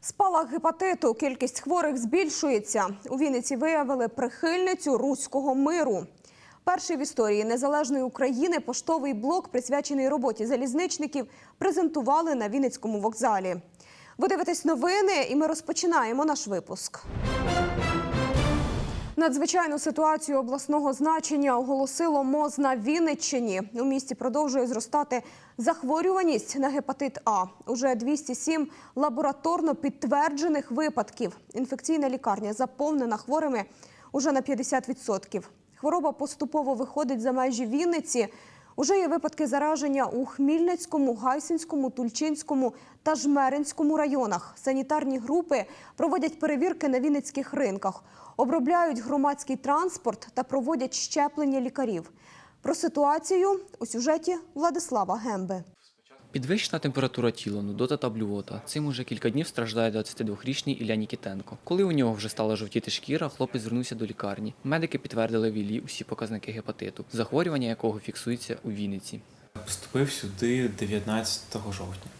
Спалах гепатиту. Кількість хворих збільшується. У Вінниці виявили прихильницю руського миру. Перший в історії незалежної України поштовий блок, присвячений роботі залізничників, презентували на Вінницькому вокзалі. Ви дивитесь новини, і ми розпочинаємо наш випуск. Надзвичайну ситуацію обласного значення оголосило МОЗ на Вінниччині. У місті продовжує зростати захворюваність на гепатит А. Уже 207 лабораторно підтверджених випадків. Інфекційна лікарня заповнена хворими уже на 50%. Хвороба поступово виходить за межі Вінниці. Уже є випадки зараження у Хмільницькому, Гайсинському, Тульчинському та Жмеринському районах. Санітарні групи проводять перевірки на вінницьких ринках, обробляють громадський транспорт та проводять щеплення лікарів. Про ситуацію у сюжеті Владислава Гемби. Підвищена температура тіла, нудота та блювота. Цим уже кілька днів страждає 22-річний Ілля Нікітенко. Коли у нього вже стала жовтіти шкіра, хлопець звернувся до лікарні. Медики підтвердили в Іллі усі показники гепатиту, захворювання якого фіксується у Вінниці. Вступив сюди 19 жовтня.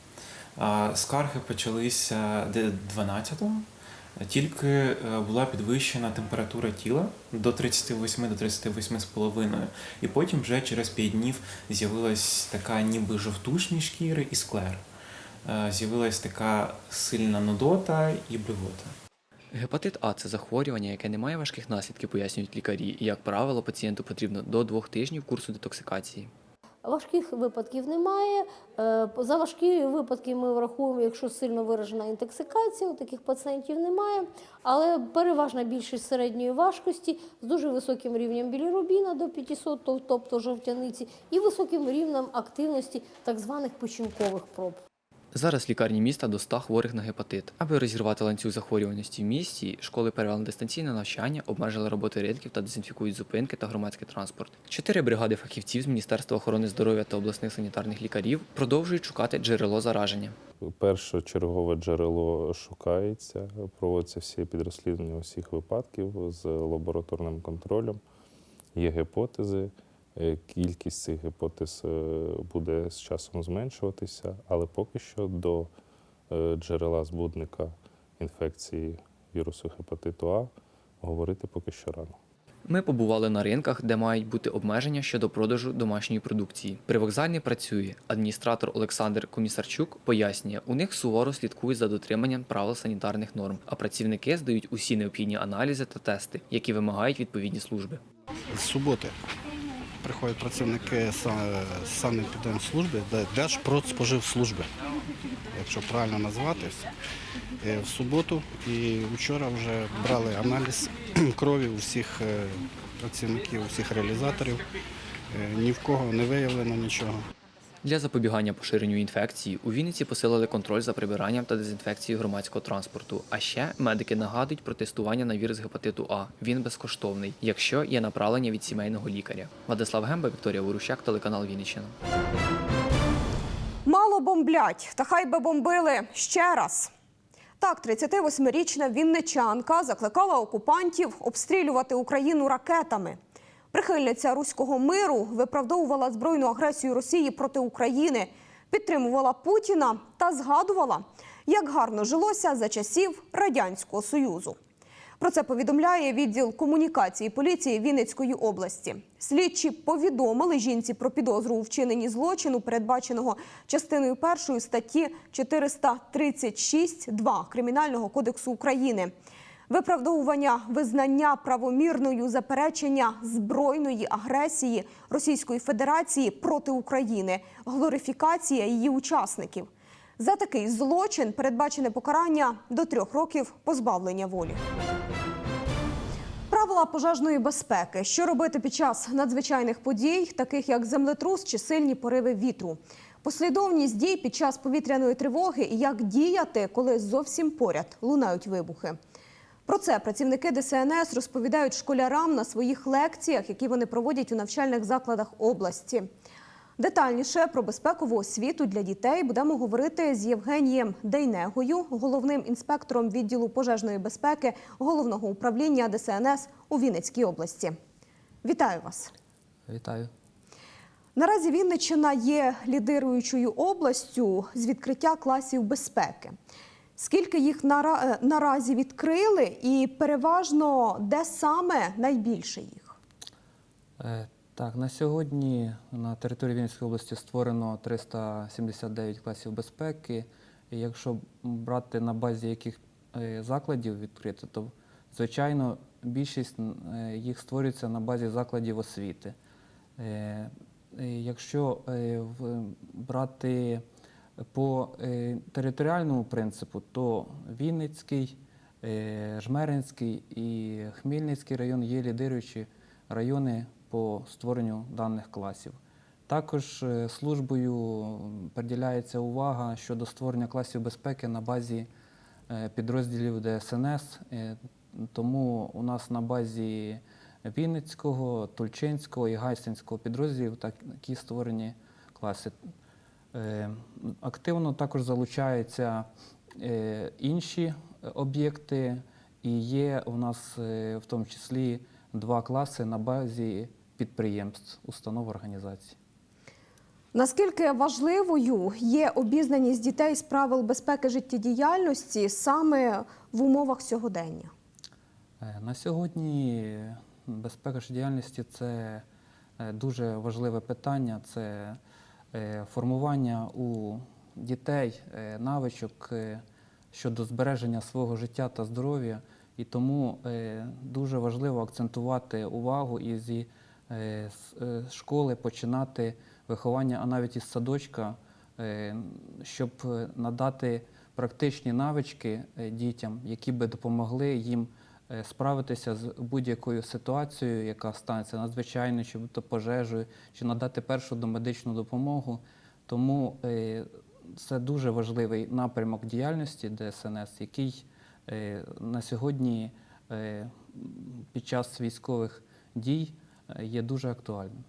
Скарги почалися де 12-го. Тільки е, була підвищена температура тіла до 38 до 38,5. І потім вже через 5 днів з'явилась така ніби жовтушні шкіри і склер. Е, З'явилась така сильна нудота і блювота. Гепатит А це захворювання, яке не має важких наслідків, пояснюють лікарі. І як правило, пацієнту потрібно до двох тижнів курсу детоксикації. Важких випадків немає. Е, За важкі випадки ми врахуємо, якщо сильно виражена інтоксикація, у таких пацієнтів немає. Але переважна більшість середньої важкості з дуже високим рівнем білірубіна до 500, тобто жовтяниці, і високим рівнем активності так званих печінкових проб. Зараз лікарні міста до 100 хворих на гепатит. Аби розірвати ланцюг захворюваності в місті, школи перевели дистанційне навчання, обмежили роботи ринків та дезінфікують зупинки та громадський транспорт. Чотири бригади фахівців з Міністерства охорони здоров'я та обласних санітарних лікарів продовжують шукати джерело зараження. Першочергове джерело шукається, проводяться всі підрозслідування усіх випадків з лабораторним контролем. Є гіпотези. Е, Кількість цих гіпотез е, буде з часом зменшуватися, але поки що до е, джерела збудника інфекції вірусу гепатиту А говорити поки що рано. Ми побували на ринках, де мають бути обмеження щодо продажу домашньої продукції. Привокзальний працює. Адміністратор Олександр Комісарчук пояснює, у них суворо слідкують за дотриманням правил санітарних норм, а працівники здають усі необхідні аналізи та тести, які вимагають відповідні служби. з суботи приходять працівники са- санепідемслужби, Держпродспоживслужби, якщо правильно назвати Е, В суботу і вчора вже брали аналіз крові у всіх е, працівників, у всіх реалізаторів. Е, Ні в кого не виявлено нічого. Для запобігання поширенню інфекції у Вінниці посилили контроль за прибиранням та дезінфекцією громадського транспорту. А ще медики нагадують про тестування на вірус гепатиту А. Він безкоштовний, якщо є направлення від сімейного лікаря. Владислав Гемба, Вікторія Ворущак, телеканал Вінниччина. Мало бомблять, та хай би бомбили ще раз. Так, 38-річна вінничанка закликала окупантів обстрілювати Україну ракетами. Прихильниця руського миру виправдовувала збройну агресію Росії проти України, підтримувала Путіна та згадувала, як гарно жилося за часів Радянського Союзу. Про це повідомляє відділ комунікації поліції Вінницької області. Слідчі повідомили жінці про підозру у вчиненні злочину, передбаченого частиною першої статті 436.2 Кримінального кодексу України. Виправдовування визнання правомірною заперечення збройної агресії Російської Федерації проти України, глорифікація її учасників. За такий злочин передбачене покарання до трьох років позбавлення волі. Правила пожежної безпеки. Що робити під час надзвичайних подій, таких як землетрус чи сильні пориви вітру. Послідовність дій під час повітряної тривоги і як діяти, коли зовсім поряд лунають вибухи. Про це працівники ДСНС розповідають школярам на своїх лекціях, які вони проводять у навчальних закладах області. Детальніше про безпекову освіту для дітей будемо говорити з Євгенієм Дейнегою, головним інспектором відділу пожежної безпеки головного управління ДСНС у Вінницькій області. Вітаю вас! Вітаю. Наразі Вінниччина є лідируючою областю з відкриття класів безпеки. Скільки їх нара- е, наразі відкрили, і переважно де саме найбільше їх? Е, Так, на сьогодні на території Вінницької області створено 379 класів безпеки. І якщо брати на базі яких е, закладів відкрито, то звичайно більшість їх створюється на базі закладів освіти. Якщо брати по е, територіальному принципу, то Вінницький, е, Жмеринський і Хмельницький район є лідируючі райони по створенню даних класів. Також е, службою приділяється увага щодо створення класів безпеки на базі підрозділів ДСНС. Тому у нас на базі Вінницького, Тульчинського і Гайсинського підрозділів такі створені класи. Е, Активно також залучаються е, інші об'єкти, і є у нас е, в тому числі два класи на базі підприємств, установ організацій. Наскільки важливою є обізнаність дітей з правил безпеки життєдіяльності саме в умовах сьогодення? Е, На сьогодні безпека життєдіяльності – це е, дуже важливе питання. Це е, формування у дітей е, навичок е, щодо збереження свого життя та здоров'я. І тому е, дуже важливо акцентувати увагу і зі е, е, школи починати виховання, а навіть із садочка, е, щоб е, надати практичні навички е, дітям, які би допомогли їм е, справитися з будь-якою ситуацією, яка станеться надзвичайною, чи то пожежею, чи надати першу домедичну допомогу. Тому е, це дуже важливий напрямок діяльності ДСНС, який е, на сьогодні е, під час військових дій е, є дуже актуальним.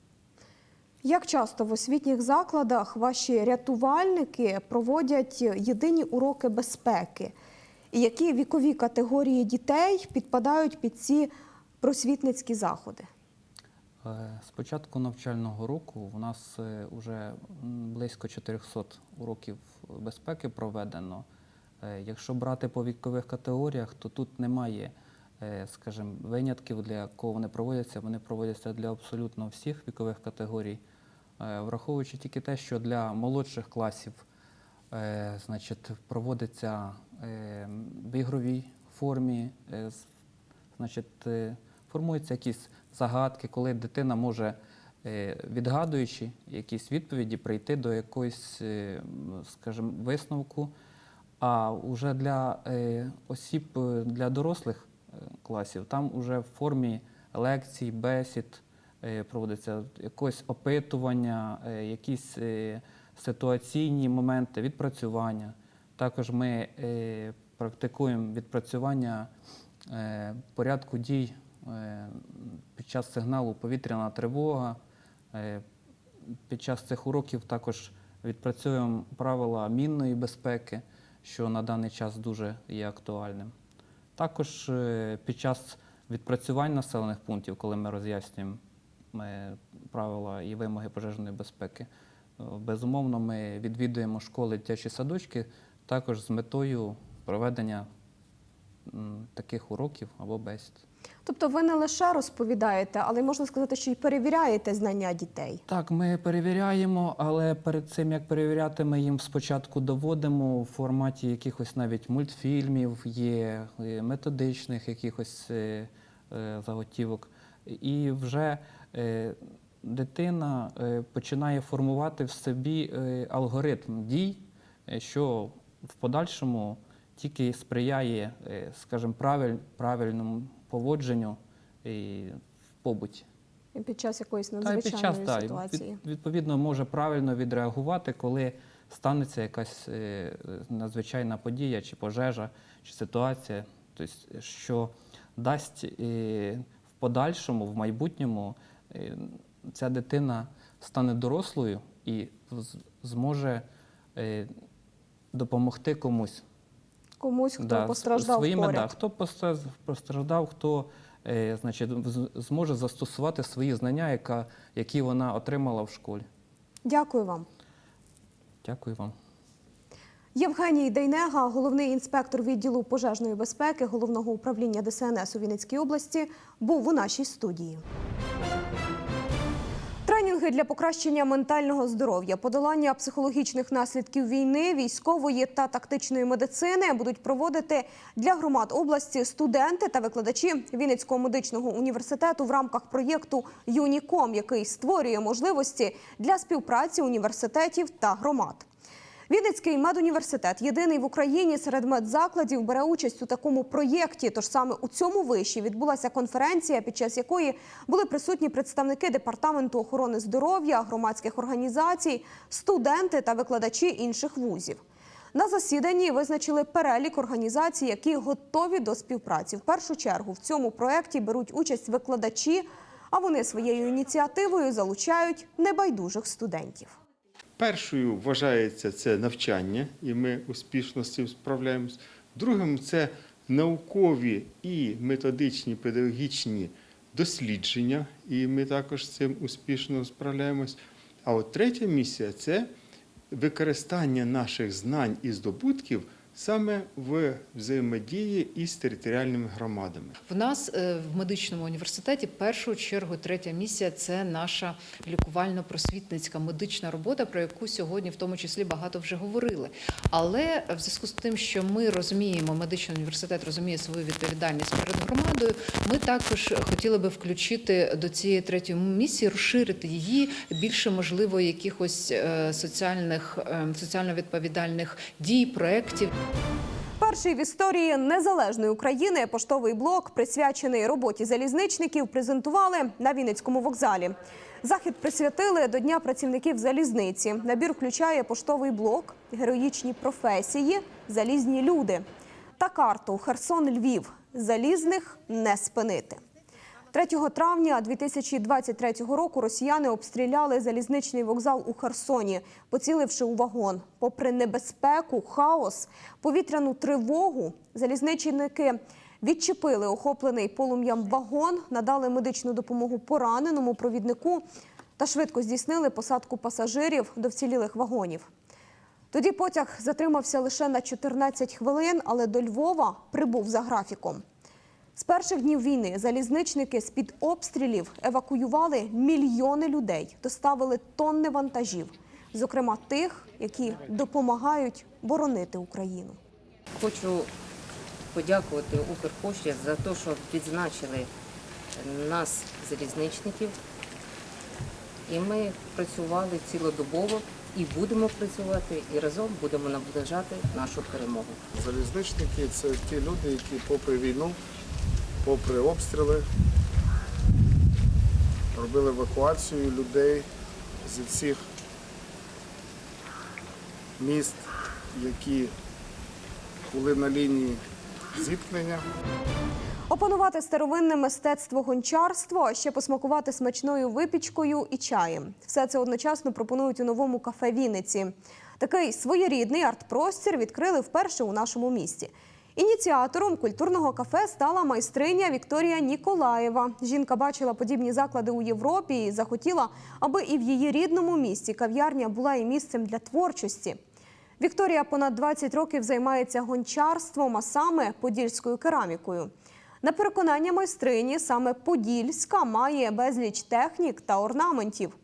Як часто в освітніх закладах ваші рятувальники проводять єдині уроки безпеки? І які вікові категорії дітей підпадають під ці просвітницькі заходи? Е, З початку навчального року у нас вже близько 400 уроків безпеки проведено. Е, Якщо брати по вікових категоріях, то тут немає, е, скажімо, винятків, для кого вони проводяться. Вони проводяться для абсолютно всіх вікових категорій, Е, враховуючи тільки те, що для молодших класів е, значить, проводиться е, в ігровій формі, е, е, формуються якісь загадки, коли дитина може, е, відгадуючи якісь відповіді, прийти до якоїсь, е, скажімо, висновку. А вже для е, осіб, е, для дорослих е, класів, там вже в формі лекцій, бесід е, проводиться якось опитування, е, якісь е, ситуаційні моменти, відпрацювання. Також ми е, практикуємо відпрацювання е, порядку дій е, під час сигналу повітряна тривога. Під час цих уроків також відпрацюємо правила мінної безпеки, що на даний час дуже є актуальним. Також під час відпрацювань населених пунктів, коли ми роз'яснюємо правила і вимоги пожежної безпеки, безумовно, ми відвідуємо школи дитячі садочки також з метою проведення таких уроків або бесід. Тобто ви не лише розповідаєте, але можна сказати, що й перевіряєте знання дітей. Так, ми перевіряємо, але перед цим як перевіряти, ми їм спочатку доводимо в форматі якихось навіть мультфільмів, є е, методичних якихось е, е, заготівок. І вже дитина починає формувати в собі алгоритм дій, що в подальшому тільки сприяє, е, скажімо, правиль, правильному поводженню і в побуті. І Під час якоїсь Та під час, та, ситуації. від- відповідно, може правильно відреагувати, коли станеться якась е, надзвичайна подія, чи пожежа, чи ситуація, тобто, що дасть е, в подальшому, в майбутньому, ця дитина стане дорослою і зможе допомогти комусь. Комусь, хто Да, постраждав своїми, поряд. Да, хто постра- постраждав, хто е, значить, зможе застосувати свої знання, яка, які вона отримала в школі. Дякую вам. Дякую вам. Євгеній Дейнега, головний інспектор відділу пожежної безпеки головного управління ДСНС у Вінницькій області, був у нашій студії. Тренінги для покращення ментального здоров'я, подолання психологічних наслідків війни, військової та тактичної медицини будуть проводити для громад області студенти та викладачі Вінницького медичного університету в рамках проєкту Юніком, який створює можливості для співпраці університетів та громад. Вінницький медуніверситет єдиний в Україні серед медзакладів бере участь у такому проєкті. Тож саме у цьому виші відбулася конференція, під час якої були присутні представники департаменту охорони здоров'я, громадських організацій, студенти та викладачі інших вузів. На засіданні визначили перелік організацій, які готові до співпраці. В першу чергу в цьому проєкті беруть участь викладачі, а вони своєю ініціативою залучають небайдужих студентів. Першою вважається це навчання, і ми успішно з цим справляємось. Другим це наукові і методичні педагогічні дослідження, і ми також з цим успішно справляємось. А от третя місія це використання наших знань і здобутків саме в взаємодії із територіальними громадами. В нас е, в медичному університеті першу чергу третя місія це наша лікувально-просвітницька медична робота, про яку сьогодні в тому числі багато вже говорили. Але в зв'язку з тим, що ми розуміємо, медичний університет розуміє свою відповідальність перед громадою, ми також хотіли би включити до цієї третьої місії, розширити її більше можливо якихось е, соціальних е, соціально відповідальних дій, проєктів. Перший в історії незалежної України поштовий блок, присвячений роботі залізничників, презентували на Вінницькому вокзалі. Захід присвятили до Дня працівників залізниці. Набір включає поштовий блок, героїчні професії, залізні люди та карту Херсон-Львів. Залізних не спинити. 3 травня 2023 року росіяни обстріляли залізничний вокзал у Херсоні, поціливши у вагон. Попри небезпеку, хаос, повітряну тривогу, залізничники відчепили охоплений полум'ям вагон, надали медичну допомогу пораненому провіднику та швидко здійснили посадку пасажирів до вцілілих вагонів. Тоді потяг затримався лише на 14 хвилин, але до Львова прибув за графіком. З перших днів війни залізничники з-під обстрілів евакуювали мільйони людей, доставили тонни вантажів, зокрема тих, які допомагають боронити Україну. Хочу подякувати Укрпошті за те, що відзначили нас, залізничників. І ми працювали цілодобово і будемо працювати, і разом будемо наближати нашу перемогу. Залізничники це ті люди, які попри війну, попри обстріли, робили евакуацію людей зі всіх міст, які були на лінії зіткнення. Опанувати старовинне мистецтво гончарство, а ще посмакувати смачною випічкою і чаєм. Все це одночасно пропонують у новому кафе Вінниці. Такий своєрідний арт-простір відкрили вперше у нашому місті. Ініціатором культурного кафе стала майстриня Вікторія Ніколаєва. Жінка бачила подібні заклади у Європі і захотіла, аби і в її рідному місті кав'ярня була і місцем для творчості. Вікторія понад 20 років займається гончарством, а саме подільською керамікою. На переконання майстрині, саме Подільська має безліч технік та орнаментів.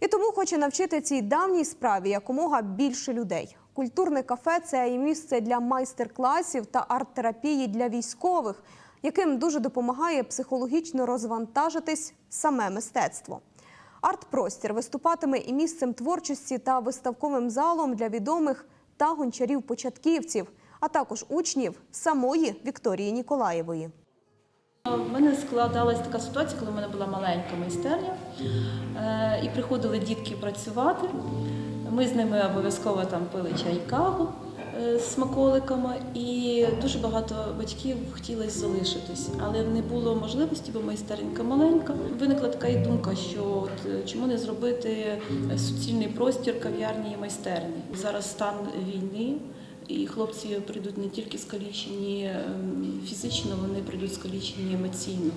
І тому хоче навчити цій давній справі якомога більше людей. Культурне кафе це місце для майстер-класів та арт-терапії для військових, яким дуже допомагає психологічно розвантажитись саме мистецтво. Арт-простір виступатиме і місцем творчості та виставковим залом для відомих та гончарів-початківців, а також учнів самої Вікторії Ніколаєвої. У мене складалася така ситуація, коли в мене була маленька майстерня, е, і приходили дітки працювати. Ми з ними обов'язково там пили чай, каву. е, з смаколиками, і дуже багато батьків хотілося залишитись, але не було можливості, бо майстеренька маленька. Виникла така і думка, що от е, чому не зробити суцільний простір кав'ярні і майстерні. Зараз стан війни. І хлопці прийдуть не тільки скалічені ем, фізично, вони прийдуть скалічені емоційно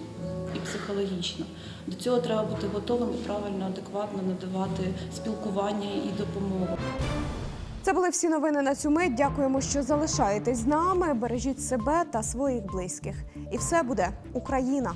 і психологічно. До цього треба бути готовим і правильно, адекватно надавати спілкування і допомогу. Це були всі новини на цю мить. Дякуємо, що залишаєтесь з нами. Бережіть себе та своїх близьких. І все буде Україна.